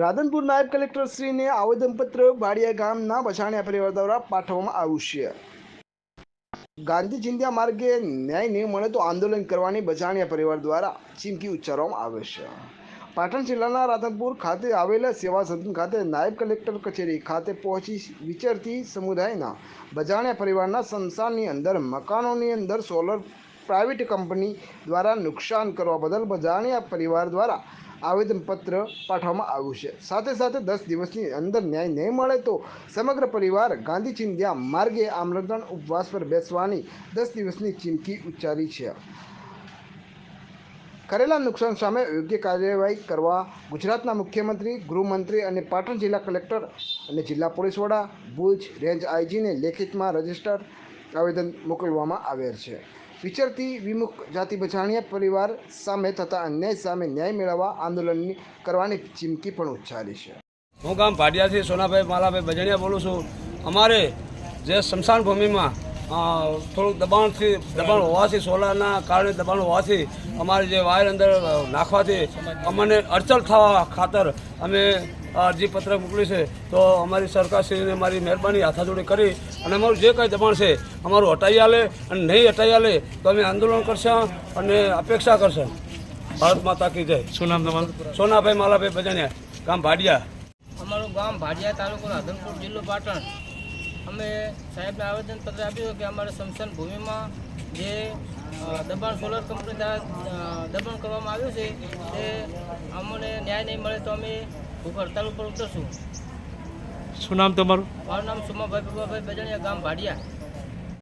રાધનપુર નાયબ કલેક્ટર શ્રીને આવેદનપત્ર વાડિયા ગામના બછાણિયા પરિવાર દ્વારા પાઠવવામાં આવ્યું છે. ગાંધી ચિંધ્યા માર્ગે ન્યાય નહીં મળે તો આંદોલન કરવાની બજાણિયા પરિવાર દ્વારા ચીમકી ઉચ્ચારવામાં આવે છે. પાટણ જિલ્લાના રાધનપુર ખાતે આવેલા સેવા સદન ખાતે નાયબ કલેક્ટર કચેરી ખાતે પહોંચી વિચરતી સમુદાયના બજાણ્યા પરિવારના સંસારની અંદર, મકાનોની અંદર, સોલર પ્રાઇવેટ કંપની દ્વારા નુકસાન કરવા બદલ બજાણિયા પરિવાર દ્વારા આવેદનપત્ર પાઠવવામાં આવ્યું છે. સાથે સાથે દસ દિવસની અંદર ન્યાય નહીં મળે તો સમગ્ર પરિવાર ગાંધી ચિંધ્યા માર્ગે આમરણ ઉપવાસ પર બેસવાની દસ દિવસની ચીમકી ઉચ્ચારી છે. કરેલા નુકસાન સામે યોગ્ય કાર્યવાહી કરવા ગુજરાતના મુખ્યમંત્રી, ગૃહમંત્રી અને પાટણ જિલ્લા કલેક્ટર અને જિલ્લા પોલીસ વડા ભુજ રેન્જ આઈજીને લેખિતમાં રજિસ્ટર આવેદન મોકલવામાં આવેલ છે. વિચરતી વિમુખ જાતિ બચાણિયા પરિવાર સામે થતા અન્યાય સામે ન્યાય મેળવવા આંદોલનની કરવાની ચીમકી પણ ઉચ્ચારી છે. હું ગામ ભાડિયાથી સોનાભાઈ માલાભાઈ બજણિયા બોલું છું. અમારે જે સ્મશાન ભૂમિમાં થોડુંક દબાણથી, દબાણ હોવાથી સોલારના કારણે દબાણ હોવાથી અમારે જે વાયર અંદર નાખવાથી અમને અડચણ થવા ખાતર અમે અરજીપત્ર મોકલી છે તો અમારી સરકારશ્રીને મારી મહેરબાની હાથાજોડી કરી અને અમારું જે કંઈ દબાણ છે અમારું હટાવી આલે અને નહીં હટાવી આલે તો અમે આંદોલન કરશે અને અપેક્ષા કરશે. ભારત માતા કી જય. શું નામ તમારું? સોનાભાઈ માલાભાઈ બજણિયા ગામ ભાડિયા. અમારું ગામ ભાડિયા તાલુકો રાધનપુર જિલ્લો પાટણ. અમે સાહેબને આવેદનપત્ર આપ્યું કે અમારે સમસન ભૂમિમાં જે દબાણ સોલર કંપની દ્વારા દબાણ કરવામાં આવ્યું છે તે અમને ન્યાય નહીં મળે તો અમે ભૂખ હડતાલ ઉપર ઉતરશું. શું નામ તમારું? મારું નામ સુમાભાઈ પ્રભાભાઈ બજણિયા ગામ ભાડિયા.